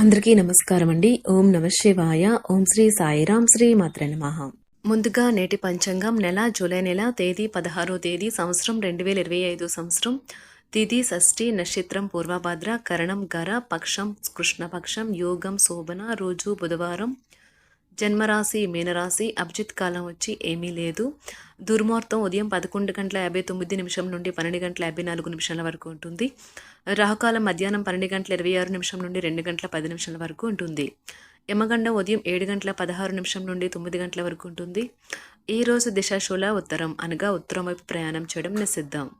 అందరికీ నమస్కారం అండి ఓం నమ శివాయ. ఓం శ్రీ సాయిరాం శ్రీ మాత్ర నమః. ముందుగా నేటి పంచాంగం నెల జూలై నెల తేదీ పదహారో తేదీ సంవత్సరం రెండు వేల ఇరవై ఐదు సంవత్సరం. తిథి షష్ఠి నక్షత్రం పూర్వభద్ర కరణం గర పక్షం కృష్ణపక్షం యోగం శోభన రోజు బుధవారం. జన్మరాశి మీనరాశి అభిజిత్ కాలం వచ్చి ఏమీ లేదు. దుర్మార్తం ఉదయం పదకొండు గంటల యాభై తొమ్మిది నిమిషం నుండి పన్నెండు గంటల యాభై నాలుగు నిమిషాల వరకు ఉంటుంది. రాహుకాలం మధ్యాహ్నం పన్నెండు గంటల ఇరవై ఆరు నిమిషం నుండి రెండు గంటల పది నిమిషాల వరకు ఉంటుంది. యమగండం ఉదయం ఏడు గంటల పదహారు నిమిషం నుండి తొమ్మిది గంటల వరకు ఉంటుంది. ఈ రోజు దిశాశూల ఉత్తరం అనగా ఉత్తరం వైపు ప్రయాణం చేయడం నిషిద్ధం.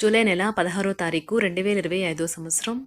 జూలై నెల పదహారో తారీఖు రెండు వేల ఇరవై ఐదో సంవత్సరం.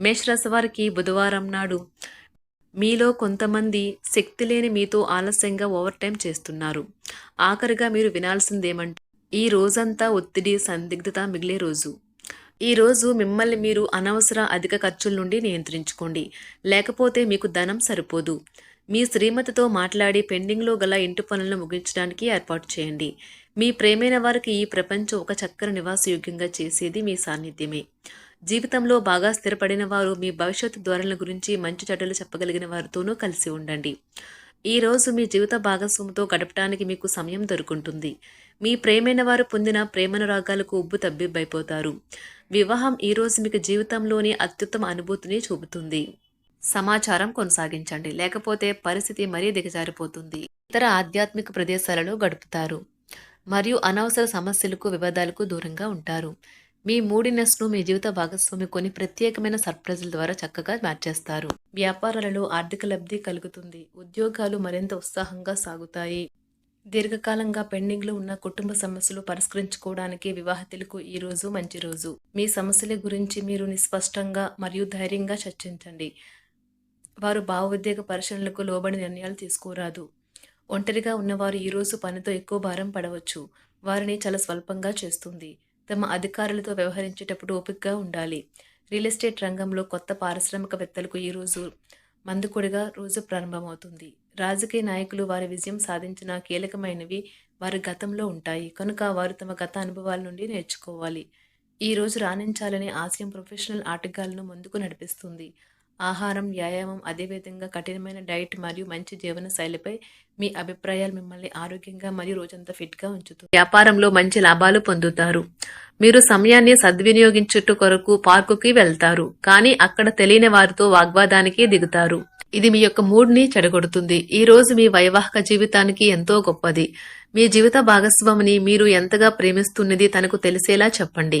మేషరాశి వారికి బుధవారం నాడు మీలో కొంతమంది శక్తి లేని మీతో ఆలస్యంగా ఓవర్ టైం చేస్తున్నారు. ఆఖరిగా మీరు వినాల్సిందేమంటే ఈ రోజంతా ఒత్తిడి సందిగ్ధత మిగిలే రోజు. ఈ రోజు మిమ్మల్ని మీరు అనవసర అధిక ఖర్చుల నుండి నియంత్రించుకోండి. లేకపోతే మీకు ధనం సరిపోదు. మీ శ్రీమతితో మాట్లాడి పెండింగ్లో గల ఇంటి పనులను ముగించడానికి ఏర్పాటు చేయండి. మీ ప్రేమైన వారికి ఈ ప్రపంచం ఒక చక్కని నివాసయోగ్యంగా చేసేది మీ సాన్నిధ్యమే. జీవితంలో బాగా స్థిరపడిన వారు మీ భవిష్యత్తు ధోరణుల గురించి మంచి చెడ్డలు చెప్పగలిగిన వారితోనూ కలిసి ఉండండి. ఈ రోజు మీ జీవిత భాగస్వామితో గడపడానికి మీకు సమయం దొరుకుంటుంది. మీ ప్రేమైన వారు పొందిన ప్రేమనురాగాలకు ఉబ్బు తబ్బిబ్బైపోతారు. వివాహం ఈ రోజు మీకు జీవితంలోని అత్యుత్తమ అనుభూతిని చూపుతుంది. సమాచారం కొనసాగించండి. లేకపోతే పరిస్థితి మరీ దిగజారిపోతుంది. ఇతర ఆధ్యాత్మిక ప్రదేశాలలో గడుపుతారు. మరియు అనవసర సమస్యలకు వివాదాలకు దూరంగా ఉంటారు. మీ మూడినెస్ను మీ జీవిత భాగస్వామి కొన్ని ప్రత్యేకమైన సర్ప్రైజుల ద్వారా చక్కగా మార్చేస్తారు వ్యాపారాలలో ఆర్థిక లబ్ధి కలుగుతుంది. ఉద్యోగాలు మరింత ఉత్సాహంగా సాగుతాయి. దీర్ఘకాలంగా పెండింగ్లో ఉన్న కుటుంబ సమస్యలు పరిష్కరించుకోవడానికి వివాహితులకు ఈ రోజు మంచి రోజు. మీ సమస్యల గురించి మీరు నిస్పష్టంగా మరియు ధైర్యంగా చర్చించండి. వారు భావోద్వేగ పరిశీలనలకు లోబడి నిర్ణయాలు తీసుకోరాదు. ఒంటరిగా ఉన్నవారు ఈరోజు పనితో ఎక్కువ భారం పడవచ్చు. వారిని చాలా స్వల్పంగా చేస్తుంది. తమ అధికారులతో వ్యవహరించేటప్పుడు ఓపికగా ఉండాలి. రియల్ ఎస్టేట్ రంగంలో కొత్త పారిశ్రామికవేత్తలకు ఈరోజు మందుకొడిగా రోజు ప్రారంభమవుతుంది. రాజకీయ నాయకులు వారి విజయం సాధించిన కీలకమైనవి వారి గతంలో ఉంటాయి. కనుక వారు తమ గత అనుభవాల నుండి నేర్చుకోవాలి. ఈ రోజు రాణించాలనే ఆశయం ప్రొఫెషనల్ ఆటగాళ్ళను ముందుకు నడిపిస్తుంది. ఆహారం వ్యాయామం అదేవిధంగా కఠినమైన డైట్ మరియు మంచి జీవన శైలిపై మీ అభిప్రాయాలు మిమ్మల్ని ఆరోగ్యంగా మరియు రోజంతా ఫిట్గా ఉంచుతుంది వ్యాపారంలో మంచి లాభాలు పొందుతారు. మీరు సమయాన్ని సద్వినియోగించుట కొరకు పార్కుకి వెళ్తారు కానీ అక్కడ తెలియని వారితో వాగ్వాదానికి దిగుతారు. ఇది మీ యొక్క మూడ్ని చెడగొడుతుంది. ఈ రోజు మీ వైవాహిక జీవితానికి ఎంతో గొప్పది. మీ జీవిత భాగస్వామిని మీరు ఎంతగా ప్రేమిస్తున్నది తనకు తెలిసేలా చెప్పండి.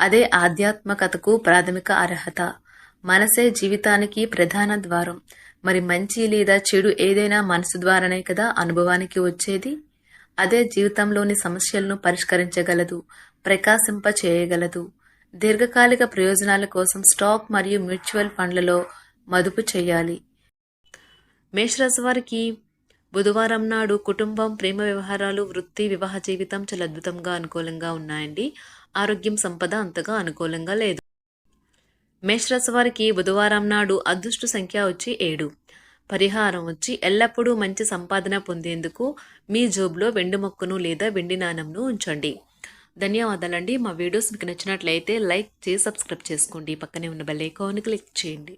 అదే ఆధ్యాత్మికతకు ప్రాథమిక అర్హత. మనసే జీవితానికి ప్రధాన ద్వారం. మరి మంచి లేదా చెడు ఏదైనా మనసు ద్వారానే కదా అనుభవానికి వచ్చేది? అదే జీవితంలోని సమస్యలను పరిష్కరించగలదు ప్రకాశింప చేయగలదు. దీర్ఘకాలిక ప్రయోజనాల కోసం స్టాక్ మరియు మ్యూచువల్ ఫండ్లలో మదుపు చేయాలి. మేషరాశి వారికి బుధవారం నాడు కుటుంబం ప్రేమ వ్యవహారాలు వృత్తి వివాహ జీవితం చాలా అద్భుతంగా అనుకూలంగా ఉన్నాయండి. ఆరోగ్యం సంపద అంతగా అనుకూలంగా లేదు. మేషరాశి వారికి బుధవారం నాడు అదృష్ట సంఖ్య వచ్చి ఏడు. పరిహారం వచ్చి ఎల్లప్పుడూ మంచి సంపాదన పొందేందుకు మీ జోబులో వెండి మొక్కను లేదా వెండి నాణంను ఉంచండి. ధన్యవాదాలండి. మా వీడియోస్ మీకు నచ్చినట్లయితే లైక్ చేసి సబ్స్క్రైబ్ చేసుకోండి. పక్కనే ఉన్న బెల్ ఐకాన్ క్లిక్ చేయండి.